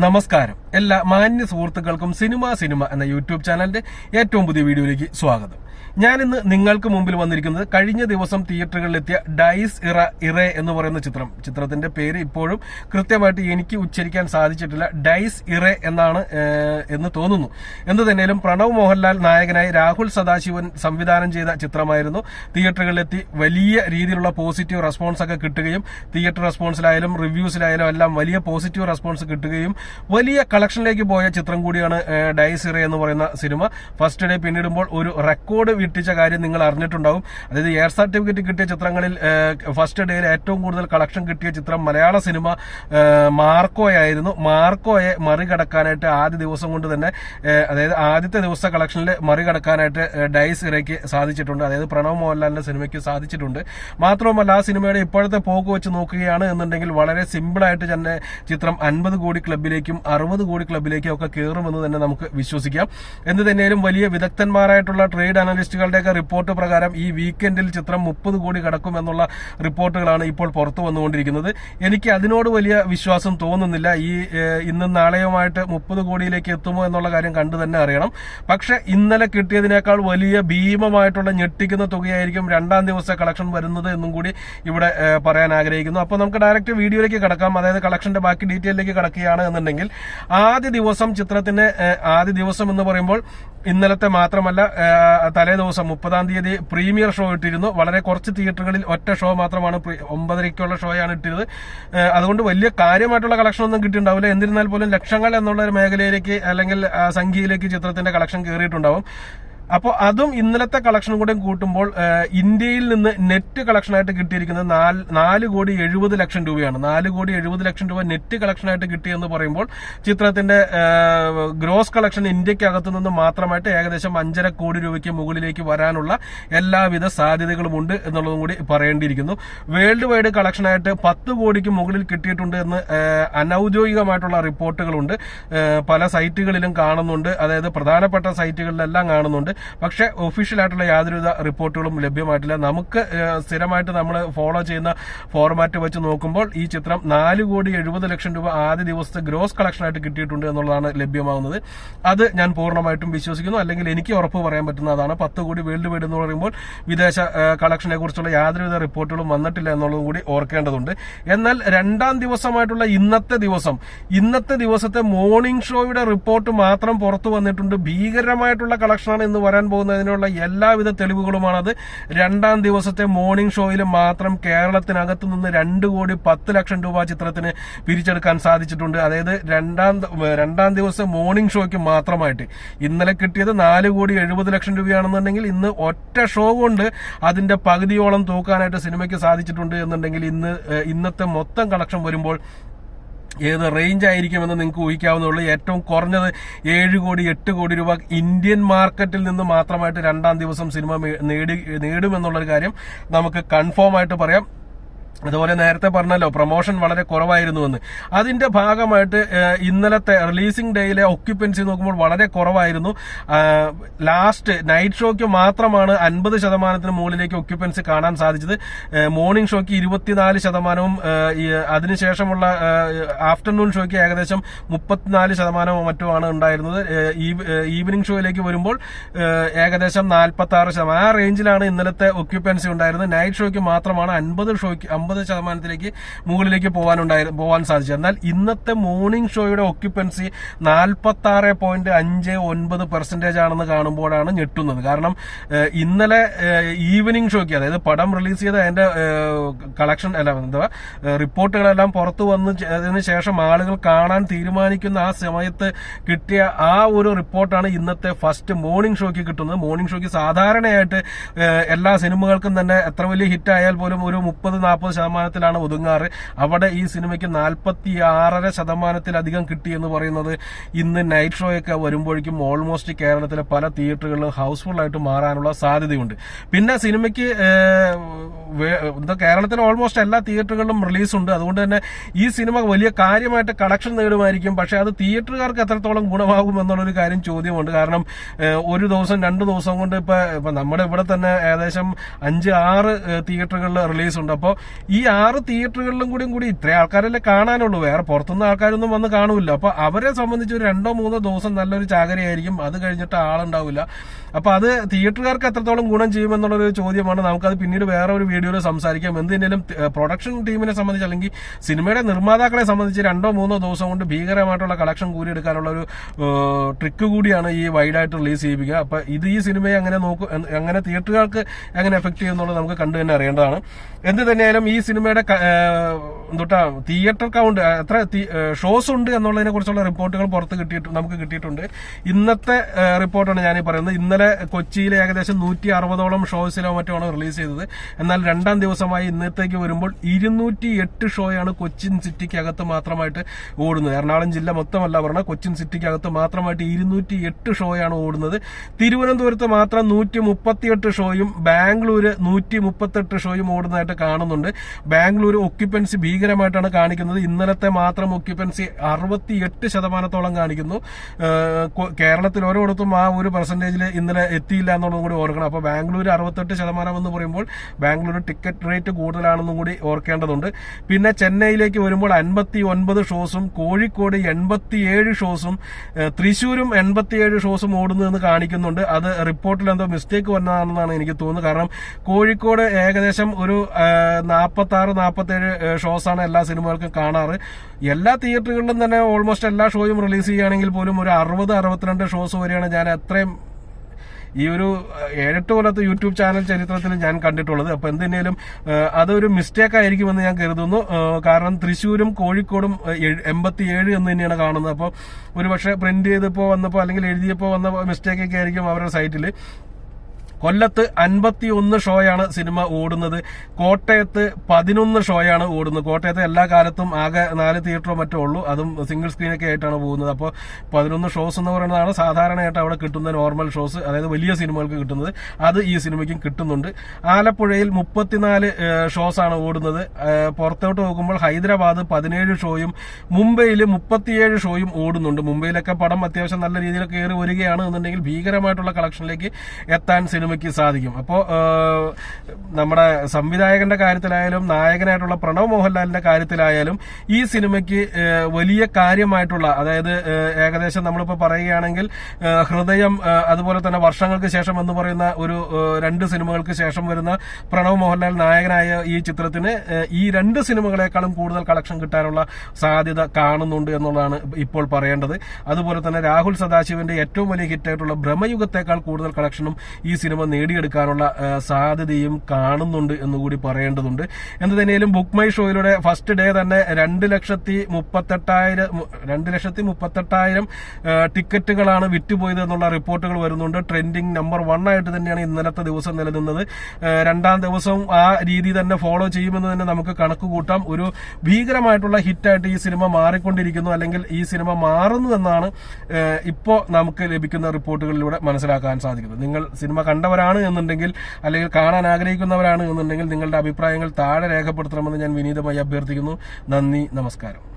നമസ്കാരം. എല്ലാ മാന്യ സുഹൃത്തുക്കൾക്കും സിനിമ സിനിമ എന്ന യൂട്യൂബ് ചാനലിന്റെ ഏറ്റവും പുതിയ വീഡിയോയിലേക്ക് സ്വാഗതം. ഞാനിന്ന് നിങ്ങൾക്ക് മുമ്പിൽ വന്നിരിക്കുന്നത് കഴിഞ്ഞ ദിവസം തിയേറ്ററുകളിലെത്തിയ ഡൈസ് ഇറ ഇറേ എന്ന് പറയുന്ന ചിത്രം. ചിത്രത്തിന്റെ പേര് ഇപ്പോഴും കൃത്യമായിട്ട് എനിക്ക് ഉച്ചരിക്കാൻ സാധിച്ചിട്ടില്ല. ഡൈസ് ഇറേ എന്നാണ് എന്ന് തോന്നുന്നു. എന്ന് തന്നെയാലും പ്രണവ് മോഹൻലാൽ നായകനായി രാഹുൽ സദാശിവൻ സംവിധാനം ചെയ്ത ചിത്രമായിരുന്നു. തിയേറ്ററുകളിലെത്തി വലിയ രീതിയിലുള്ള പോസിറ്റീവ് റെസ്പോൺസ് ഒക്കെ കിട്ടുകയും തിയേറ്റർ റെസ്പോൺസിലായാലും റിവ്യൂസിലായാലും എല്ലാം വലിയ പോസിറ്റീവ് റെസ്പോൺസ് കിട്ടുകയും വലിയ കളക്ഷനിലേക്ക് പോയ ചിത്രം കൂടിയാണ് ഡൈസിറ എന്ന് പറയുന്ന സിനിമ. ഫസ്റ്റ് ഡേ പിന്നിടുമ്പോൾ ഒരു റെക്കോർഡ് വിട്ടിച്ച കാര്യം നിങ്ങൾ അറിഞ്ഞിട്ടുണ്ടാവും. അതായത് എയർ സർട്ടിഫിക്കറ്റ് കിട്ടിയ ചിത്രങ്ങളിൽ ഫസ്റ്റ് ഡേയിൽ ഏറ്റവും കൂടുതൽ കളക്ഷൻ കിട്ടിയ ചിത്രം മലയാള സിനിമ മാർക്കോയായിരുന്നു. മാർക്കോയെ മറികടക്കാനായിട്ട് ആദ്യ ദിവസം കൊണ്ട് തന്നെ അതായത് ആദ്യത്തെ ദിവസത്തെ കളക്ഷനിൽ മറികടക്കാനായിട്ട് ഡൈസ് ഇറയ്ക്ക് സാധിച്ചിട്ടുണ്ട്. അതായത് പ്രണവ് മോഹൻലാലിന്റെ സിനിമയ്ക്ക് സാധിച്ചിട്ടുണ്ട്. മാത്രവുമല്ല ആ സിനിമയുടെ ഇപ്പോഴത്തെ പോക്ക് വെച്ച് നോക്കുകയാണ് എന്നുണ്ടെങ്കിൽ വളരെ സിമ്പിളായിട്ട് തന്നെ ചിത്രം അൻപത് കോടി ക്ലബിലേക്കും അറുപത് കോടി ക്ലബിലേക്കും ഒക്കെ കയറുമെന്ന് തന്നെ നമുക്ക് വിശ്വസിക്കാം. എന്ത് തന്നെയാലും വലിയ വിദഗ്ധന്മാരായിട്ടുള്ള ട്രേഡ് അനലിസ്റ്റുകളുടെയൊക്കെ റിപ്പോർട്ട് പ്രകാരം ഈ വീക്കെൻഡിൽ ചിത്രം മുപ്പത് കോടി കടക്കും എന്നുള്ള റിപ്പോർട്ടുകളാണ് ഇപ്പോൾ പുറത്തു വന്നുകൊണ്ടിരിക്കുന്നത്. എനിക്ക് അതിനോട് വലിയ വിശ്വാസം തോന്നുന്നില്ല. ഈ ഇന്നും നാളെയുമായിട്ട് മുപ്പത് കോടിയിലേക്ക് എത്തുമോ എന്നുള്ള കാര്യം കണ്ടു തന്നെ അറിയണം. പക്ഷെ ഇന്നലെ കിട്ടിയതിനേക്കാൾ വലിയ ഭീമമായിട്ടുള്ള ഞെട്ടിക്കുന്ന തുകയായിരിക്കും രണ്ടാം ദിവസത്തെ കളക്ഷൻ വരുന്നത് എന്നും കൂടി ഇവിടെ പറയാൻ ആഗ്രഹിക്കുന്നു. അപ്പോൾ നമുക്ക് ഡയറക്റ്റ് വീഡിയോയിലേക്ക് കടക്കാം. അതായത് കളക്ഷന്റെ ബാക്കി ഡീറ്റെയിലേക്ക് കടക്കുകയാണ് എന്നുണ്ടെങ്കിൽ ആദ്യ ദിവസം ചിത്രത്തിന്റെ ആദ്യ ദിവസം എന്ന് പറയുമ്പോൾ ഇന്നലത്തെ മാത്രമല്ല തലേ ദിവസം മുപ്പതാം തീയതി പ്രീമിയർ ഷോ ഇട്ടിരുന്നു. വളരെ കുറച്ച് തിയേറ്ററുകളിൽ ഒറ്റ ഷോ മാത്രമാണ് ഒമ്പതരയ്ക്കുള്ള ഷോയാണ് ഇട്ടിരുന്നത്. അതുകൊണ്ട് വലിയ കാര്യമായിട്ടുള്ള കളക്ഷൻ ഒന്നും കിട്ടിയിട്ടുണ്ടാവില്ല. എന്നിരുന്നാൽ പോലും ലക്ഷങ്ങൾ എന്നുള്ള ഒരു മേഖലയിലേക്ക് അല്ലെങ്കിൽ സംഖ്യയിലേക്ക് ചിത്രത്തിന്റെ കളക്ഷൻ കയറിയിട്ടുണ്ടാവും അപ്പോൾ അതും ഇന്നലത്തെ കളക്ഷൻ കൂടെ കൂട്ടുമ്പോൾ ഇന്ത്യയിൽ നിന്ന് നെറ്റ് കളക്ഷനായിട്ട് കിട്ടിയിരിക്കുന്നത് നാല് നാല് കോടി എഴുപത് ലക്ഷം രൂപയാണ്. നാല് കോടി എഴുപത് ലക്ഷം രൂപ നെറ്റ് കളക്ഷനായിട്ട് കിട്ടിയെന്ന് പറയുമ്പോൾ ചിത്രത്തിന്റെ ഗ്രോസ് കളക്ഷൻ ഇന്ത്യക്കകത്തു നിന്ന് മാത്രമായിട്ട് ഏകദേശം അഞ്ചര കോടി രൂപയ്ക്ക് മുകളിലേക്ക് വരാനുള്ള എല്ലാവിധ സാധ്യതകളും ഉണ്ട് എന്നുള്ളതും കൂടി പറയേണ്ടിയിരിക്കുന്നു. വേൾഡ് വൈഡ് കളക്ഷനായിട്ട് പത്ത് കോടിക്ക് മുകളിൽ കിട്ടിയിട്ടുണ്ട് എന്ന് അനൌദ്യോഗികമായിട്ടുള്ള റിപ്പോർട്ടുകളുണ്ട്. പല സൈറ്റുകളിലും കാണുന്നുണ്ട്. അതായത് പ്രധാനപ്പെട്ട സൈറ്റുകളിലെല്ലാം കാണുന്നുണ്ട്. പക്ഷെ ഒഫീഷ്യൽ ആയിട്ടുള്ള യാതൊരുവിധ റിപ്പോർട്ടുകളും ലഭ്യമായിട്ടില്ല. നമുക്ക് സ്ഥിരമായിട്ട് നമ്മൾ ഫോളോ ചെയ്യുന്ന ഫോർമാറ്റ് വെച്ച് നോക്കുമ്പോൾ ഈ ചിത്രം നാല് കോടി എഴുപത് ലക്ഷം രൂപ ആദ്യ ദിവസത്തെ ഗ്രോസ് കളക്ഷനായിട്ട് കിട്ടിയിട്ടുണ്ട് എന്നുള്ളതാണ് ലഭ്യമാകുന്നത് അത് ഞാൻ പൂർണമായിട്ടും വിശ്വസിക്കുന്നു. അല്ലെങ്കിൽ എനിക്ക് ഉറപ്പ് പറയാൻ പറ്റുന്നതാണ് പത്ത് കോടി വേൾഡ് വൈഡ് എന്ന് പറയുമ്പോൾ വിദേശ കളക്ഷനെ കുറിച്ചുള്ള യാതൊരുവിധ റിപ്പോർട്ടുകളും വന്നിട്ടില്ല എന്നുള്ളതും കൂടി ഓർക്കേണ്ടതുണ്ട്. എന്നാൽ രണ്ടാം ദിവസമായിട്ടുള്ള ഇന്നത്തെ ദിവസം ഇന്നത്തെ ദിവസത്തെ മോർണിംഗ് ഷോയുടെ റിപ്പോർട്ട് മാത്രം പുറത്തു വന്നിട്ടുണ്ട്. ഭീകരമായിട്ടുള്ള കളക്ഷനാണ് ഇന്ന് വരാൻ പോകുന്നതിനുള്ള എല്ലാവിധ തെളിവുകളുമാണത്. രണ്ടാം ദിവസത്തെ മോർണിംഗ് ഷോയിൽ മാത്രം കേരളത്തിനകത്ത് നിന്ന് രണ്ട് കോടി പത്ത് ലക്ഷം രൂപ ചിത്രത്തിന് പിരിച്ചെടുക്കാൻ സാധിച്ചിട്ടുണ്ട്. അതായത് രണ്ടാം രണ്ടാം ദിവസം മോർണിംഗ് ഷോയ്ക്ക് മാത്രമായിട്ട്. ഇന്നലെ കിട്ടിയത് നാല് കോടി എഴുപത് ലക്ഷം രൂപയാണെന്നുണ്ടെങ്കിൽ ഇന്ന് ഒറ്റ ഷോ കൊണ്ട് അതിന്റെ പകുതിയോളം തൂക്കാനായിട്ട് സിനിമയ്ക്ക് സാധിച്ചിട്ടുണ്ട് എന്നുണ്ടെങ്കിൽ ഇന്ന് ഇന്നത്തെ മൊത്തം കളക്ഷൻ വരുമ്പോൾ ഏത് റേഞ്ച് ആയിരിക്കുമെന്ന് നിങ്ങൾക്ക് ഊഹിക്കാവുന്നുള്ളൂ ഏറ്റവും കുറഞ്ഞത് ഏഴ് കോടി എട്ട് കോടി രൂപ ഇന്ത്യൻ മാർക്കറ്റിൽ നിന്ന് മാത്രമായിട്ട് രണ്ടാം ദിവസം സിനിമ നേടി നേടുമെന്നുള്ളൊരു കാര്യം നമുക്ക് കൺഫേം ആയിട്ട് പറയാം. അതുപോലെ നേരത്തെ പറഞ്ഞല്ലോ പ്രൊമോഷൻ വളരെ കുറവായിരുന്നു എന്ന് അതിന്റെ ഭാഗമായിട്ട് ഇന്നലത്തെ റിലീസിംഗ് ഡേയിലെ ഒക്യുപ്പൻസി നോക്കുമ്പോൾ വളരെ കുറവായിരുന്നു. ലാസ്റ്റ് നൈറ്റ് ഷോയ്ക്ക് മാത്രമാണ് അൻപത് ശതമാനത്തിന് മുകളിലേക്ക് ഒക്യുപ്പൻസി കാണാൻ സാധിച്ചത്. മോർണിംഗ് ഷോയ്ക്ക് ഇരുപത്തിനാല് ശതമാനവും അതിനുശേഷമുള്ള ആഫ്റ്റർനൂൺ ഷോയ്ക്ക് ഏകദേശം മുപ്പത്തിനാല് ശതമാനവും മറ്റുമാണ് ഉണ്ടായിരുന്നത്. ഈവനിങ് ഷോയിലേക്ക് വരുമ്പോൾ ഏകദേശം നാൽപ്പത്തി ആറ് ശതമാനം. ആ റേഞ്ചിലാണ് ഇന്നലത്തെ ഒക്യുപ്പൻസി ഉണ്ടായിരുന്നത്. നൈറ്റ് ഷോയ്ക്ക് മാത്രമാണ് അൻപത് ഷോയ്ക്ക് അമ്പത് ശതമാനത്തിലേക്ക് മുകളിലേക്ക് പോകാനുണ്ടായി പോകാൻ സാധിച്ചത് എന്നാൽ ഇന്നത്തെ മോർണിംഗ് ഷോയുടെ ഒക്യുപ്പൻസി നാൽപ്പത്തി ആറ് പോയിന്റ് അഞ്ച് ഒൻപത് പെർസെന്റേജ് ആണെന്ന് കാണുമ്പോഴാണ് ഞെട്ടുന്നത്. കാരണം ഇന്നലെ ഈവനിങ് ഷോയ്ക്ക് അതായത് പടം റിലീസ് ചെയ്ത അതിന്റെ കളക്ഷൻ അല്ല എന്താ റിപ്പോർട്ടുകളെല്ലാം പുറത്തു വന്ന് അതിന് ശേഷം ആളുകൾ കാണാൻ തീരുമാനിക്കുന്ന ആ സമയത്ത് കിട്ടിയ ആ ഒരു റിപ്പോർട്ടാണ് ഇന്നത്തെ ഫസ്റ്റ് മോർണിംഗ് ഷോയ്ക്ക് കിട്ടുന്നത്. മോർണിംഗ് ഷോയ്ക്ക് സാധാരണയായിട്ട് എല്ലാ സിനിമകൾക്കും തന്നെ എത്ര വലിയ ഹിറ്റ് ആയാൽ പോലും ഒരു മുപ്പത് നാൽപ്പത് ശതമാനത്തിലാണ് ഒതുങ്ങാറ്. അവിടെ ഈ സിനിമയ്ക്ക് നാൽപ്പത്തി ആറര ശതമാനത്തിലധികം കിട്ടി എന്ന് പറയുന്നത് ഇന്ന് നൈറ്റ് ഷോയൊക്കെ വരുമ്പോഴേക്കും ഓൾമോസ്റ്റ് കേരളത്തിലെ പല തിയേറ്ററുകളിലും ഹൗസ്ഫുൾ ആയിട്ട് മാറാനുള്ള സാധ്യതയുണ്ട്. പിന്നെ സിനിമയ്ക്ക് കേരളത്തിലെ ഓൾമോസ്റ്റ് എല്ലാ തിയേറ്ററുകളിലും റിലീസുണ്ട് അതുകൊണ്ട് തന്നെ ഈ സിനിമ വലിയ കാര്യമായിട്ട് കളക്ഷൻ നേടുമായിരിക്കും. പക്ഷെ അത് തിയേറ്ററുകാർക്ക് എത്രത്തോളം ഗുണമാകും എന്നുള്ളൊരു കാര്യം ചോദ്യമുണ്ട്. കാരണം ഒരു ദിവസം രണ്ട് ദിവസം കൊണ്ട് ഇപ്പൊ നമ്മുടെ ഇവിടെ തന്നെ ഏകദേശം അഞ്ച് ആറ് തിയേറ്ററുകളിൽ റിലീസ് ഉണ്ട്. അപ്പോൾ ഈ ആറ് തിയേറ്ററുകളിലും കൂടിയും കൂടി ഇത്രയും ആൾക്കാരല്ലേ കാണാനുള്ളൂ. വേറെ പുറത്തുനിന്ന് ആൾക്കാരൊന്നും വന്ന് കാണൂല അപ്പൊ അവരെ സംബന്ധിച്ച് ഒരു രണ്ടോ മൂന്നോ ദിവസം നല്ലൊരു ചാകരയായിരിക്കും. അത് കഴിഞ്ഞിട്ട് ആളുണ്ടാവില്ല. അപ്പൊ അത് തിയേറ്ററുകാർക്ക് എത്രത്തോളം ഗുണം ചെയ്യുമെന്നുള്ളൊരു ചോദ്യമാണ്. നമുക്കത് പിന്നീട് വേറെ ഒരു വീഡിയോയിൽ സംസാരിക്കാം. എന്തിനേലും പ്രൊഡക്ഷൻ ടീമിനെ സംബന്ധിച്ച് അല്ലെങ്കിൽ സിനിമയുടെ നിർമ്മാതാക്കളെ സംബന്ധിച്ച് രണ്ടോ മൂന്നോ ദിവസം കൊണ്ട് ഭീകരമായിട്ടുള്ള കളക്ഷൻ കൂടിയെടുക്കാനുള്ള ഒരു ട്രിക്ക് കൂടിയാണ് ഈ വൈഡായിട്ട് റിലീസ് ചെയ്യിപ്പിക്കുക. അപ്പൊ ഇത് ഈ സിനിമയെ അങ്ങനെ നോക്കും അങ്ങനെ തിയേറ്ററുകാർക്ക് എങ്ങനെ എഫക്ട് ചെയ്യുന്നുള്ളത് നമുക്ക് കണ്ടു തന്നെ അറിയേണ്ടതാണ്. എന്ത് തന്നെയായാലും ഈ സിനിമയുടെ എന്തുട്ടാ തിയേറ്റർ കൗണ്ട് എത്ര ഷോസ് ഉണ്ട് എന്നുള്ളതിനെ കുറിച്ചുള്ള റിപ്പോർട്ടുകൾ പുറത്ത് കിട്ടിയിട്ട് നമുക്ക് കിട്ടിയിട്ടുണ്ട്. ഇന്നത്തെ റിപ്പോർട്ടാണ് ഞാൻ പറയുന്നത്. ഇന്നലെ കൊച്ചിയിൽ ഏകദേശം നൂറ്റി അറുപതോളം ഷോസിലോ മറ്റോ ആണ് റിലീസ് ചെയ്തത്. എന്നാൽ രണ്ടാം ദിവസമായി ഇന്നത്തേക്ക് വരുമ്പോൾ ഇരുന്നൂറ്റി എട്ട് ഷോയാണ് കൊച്ചിൻ സിറ്റിക്കകത്ത് മാത്രമായിട്ട് ഓടുന്നത്. എറണാകുളം ജില്ല മൊത്തമല്ല പറഞ്ഞാൽ കൊച്ചിൻ സിറ്റിക്കകത്ത് മാത്രമായിട്ട് ഇരുന്നൂറ്റി എട്ട് ഷോയാണ് ഓടുന്നത്. തിരുവനന്തപുരത്ത് മാത്രം നൂറ്റി മുപ്പത്തിയെട്ട് ഷോയും ബാംഗ്ലൂര് നൂറ്റി മുപ്പത്തെട്ട് ഷോയും ഓടുന്നതായിട്ട് കാണുന്നുണ്ട്. ബാംഗ്ലൂർ ഒക്യുപ്പൻസി ഭീകരമായിട്ടാണ് കാണിക്കുന്നത്. ഇന്നലത്തെ മാത്രം ഒക്യുപ്പൻസി അറുപത്തിയെട്ട് ശതമാനത്തോളം കാണിക്കുന്നു. കേരളത്തിൽ ഓരോടത്തും ആ ഒരു പെർസെന്റേജിൽ ഇന്നലെ എത്തിയില്ല എന്നുള്ളതും കൂടി ഓർക്കണം. അപ്പോൾ ബാംഗ്ലൂർ അറുപത്തെട്ട് ശതമാനം എന്ന് പറയുമ്പോൾ ബാംഗ്ലൂർ ടിക്കറ്റ് റേറ്റ് കൂടുതലാണെന്നും കൂടി ഓർക്കേണ്ടതുണ്ട്. പിന്നെ ചെന്നൈയിലേക്ക് വരുമ്പോൾ അൻപത്തി ഒൻപത് ഷോസും കോഴിക്കോട് എൺപത്തിയേഴ് ഷോസും തൃശ്ശൂരും എൺപത്തിയേഴ് ഷോസും ഓടുന്നു എന്ന് കാണിക്കുന്നുണ്ട്. അത് റിപ്പോർട്ടിൽ എന്തോ മിസ്റ്റേക്ക് വന്നതാണെന്നാണ് എനിക്ക് തോന്നുന്നത്. കാരണം കോഴിക്കോട് ഏകദേശം ഒരു നാൽപ്പത്തി ആറ് നാൽപ്പത്തേഴ് ഷോസാണ് എല്ലാ സിനിമകൾക്കും കാണാറ്. എല്ലാ തിയേറ്ററുകളിലും തന്നെ ഓൾമോസ്റ്റ് എല്ലാ ഷോയും റിലീസ് ചെയ്യുകയാണെങ്കിൽ പോലും ഒരു അറുപത് അറുപത്തിരണ്ട് ഷോസ് വരെയാണ് ഞാൻ അത്രയും ഈ ഒരു ഏഴെട്ട് കൊല്ലത്തെ യൂട്യൂബ് ചാനൽ ചരിത്രത്തിൽ ഞാൻ കണ്ടിട്ടുള്ളത്. അപ്പോൾ എന്തിനേലും അതൊരു മിസ്റ്റേക്ക് ആയിരിക്കുമെന്ന് ഞാൻ കരുതുന്നു. കാരണം തൃശ്ശൂരും കോഴിക്കോടും എൺപത്തിയേഴ് എന്ന് തന്നെയാണ് കാണുന്നത്. അപ്പോൾ ഒരുപക്ഷെ പ്രിന്റ് ചെയ്തപ്പോൾ വന്നപ്പോൾ അല്ലെങ്കിൽ എഴുതിയപ്പോൾ വന്ന മിസ്റ്റേക്കൊക്കെ ആയിരിക്കും അവരുടെ സൈറ്റിൽ കൊല്ലത്ത് അൻപത്തി ഒന്ന് ഷോയാണ് സിനിമ ഓടുന്നത്. കോട്ടയത്ത് പതിനൊന്ന് ഷോയാണ് ഓടുന്നത്. കോട്ടയത്ത് എല്ലാ കാലത്തും ആകെ നാല് തിയേറ്ററോ മറ്റോ ഉള്ളൂ. അതും സിംഗിൾ സ്ക്രീനൊക്കെ ആയിട്ടാണ് പോകുന്നത്. അപ്പോൾ പതിനൊന്ന് ഷോസ് എന്ന് പറയുന്നതാണ് സാധാരണയായിട്ട് അവിടെ കിട്ടുന്ന നോർമൽ ഷോസ് അതായത് വലിയ സിനിമകൾക്ക് കിട്ടുന്നത്. അത് ഈ സിനിമയ്ക്കും കിട്ടുന്നുണ്ട്. ആലപ്പുഴയിൽ മുപ്പത്തിനാല് ഷോസ് ആണ് ഓടുന്നത്. പുറത്തോട്ട് നോക്കുമ്പോൾ ഹൈദരാബാദ് പതിനേഴ് ഷോയും മുംബൈയിൽ മുപ്പത്തിയേഴ് ഷോയും ഓടുന്നുണ്ട്. മുംബൈയിലൊക്കെ പടം അത്യാവശ്യം നല്ല രീതിയിൽ കയറി വരികയാണ് എന്നുണ്ടെങ്കിൽ ഭീകരമായിട്ടുള്ള കളക്ഷനിലേക്ക് എത്താൻ സിനിമയ്ക്ക് സാധിക്കും. അപ്പോൾ നമ്മുടെ സംവിധായകന്റെ കാര്യത്തിലായാലും നായകനായിട്ടുള്ള പ്രണവ് മോഹൻലാലിന്റെ കാര്യത്തിലായാലും ഈ സിനിമയ്ക്ക് വലിയ കാര്യമായിട്ടുള്ള അതായത് ഏകദേശം നമ്മളിപ്പോൾ പറയുകയാണെങ്കിൽ ഹൃദയം അതുപോലെ തന്നെ വർഷങ്ങൾക്ക് ശേഷം എന്ന് പറയുന്ന ഒരു രണ്ട് സിനിമകൾക്ക് ശേഷം വരുന്ന പ്രണവ് മോഹൻലാൽ നായകനായ ഈ ചിത്രത്തിന് ഈ രണ്ട് സിനിമകളെക്കാളും കൂടുതൽ കളക്ഷൻ കിട്ടാനുള്ള സാധ്യത കാണുന്നുണ്ട് എന്നുള്ളതാണ് ഇപ്പോൾ പറയേണ്ടത്. അതുപോലെ തന്നെ രാഹുൽ സദാശിവന്റെ ഏറ്റവും വലിയ ഹിറ്റായിട്ടുള്ള ബ്രഹ്മയുഗത്തെക്കാൾ കൂടുതൽ കളക്ഷനും ഈ സിനിമ നേടിയെടുക്കാനുള്ള സാധ്യതയും കാണുന്നുണ്ട് എന്നുകൂടി പറയേണ്ടതുണ്ട്. എന്ത് തന്നെയാലും ബുക്ക് മൈ ഷോയിലൂടെ ഫസ്റ്റ് ഡേ തന്നെ രണ്ട് ലക്ഷത്തി മുപ്പത്തെട്ടായിരം രണ്ട് ലക്ഷത്തി മുപ്പത്തെട്ടായിരം ടിക്കറ്റുകളാണ് വിറ്റുപോയത് എന്നുള്ള റിപ്പോർട്ടുകൾ വരുന്നുണ്ട്. ട്രെൻഡിങ് നമ്പർ വൺ ആയിട്ട് തന്നെയാണ് ഇന്നലത്തെ ദിവസം നിലനിന്നത്. രണ്ടാം ദിവസവും ആ രീതി തന്നെ ഫോളോ ചെയ്യുമെന്ന് തന്നെ നമുക്ക് കണക്ക് കൂട്ടാം. ഒരു ഭീകരമായിട്ടുള്ള ഹിറ്റായിട്ട് ഈ സിനിമ മാറിക്കൊണ്ടിരിക്കുന്നു അല്ലെങ്കിൽ ഈ സിനിമ മാറുന്നു എന്നാണ് ഇപ്പോൾ നമുക്ക് ലഭിക്കുന്ന റിപ്പോർട്ടുകളിലൂടെ മനസ്സിലാക്കാൻ സാധിക്കുന്നത്. നിങ്ങൾ സിനിമ കണ്ടവരാണ് എന്നുണ്ടെങ്കിൽ അല്ലെങ്കിൽ കാണാൻ ആഗ്രഹിക്കുന്നവരാണ് എന്നുണ്ടെങ്കിൽ നിങ്ങളുടെ അഭിപ്രായങ്ങൾ താഴെ രേഖപ്പെടുത്തണമെന്ന് ഞാൻ വിനീതമായി അഭ്യർത്ഥിക്കുന്നു. നന്ദി നമസ്കാരം.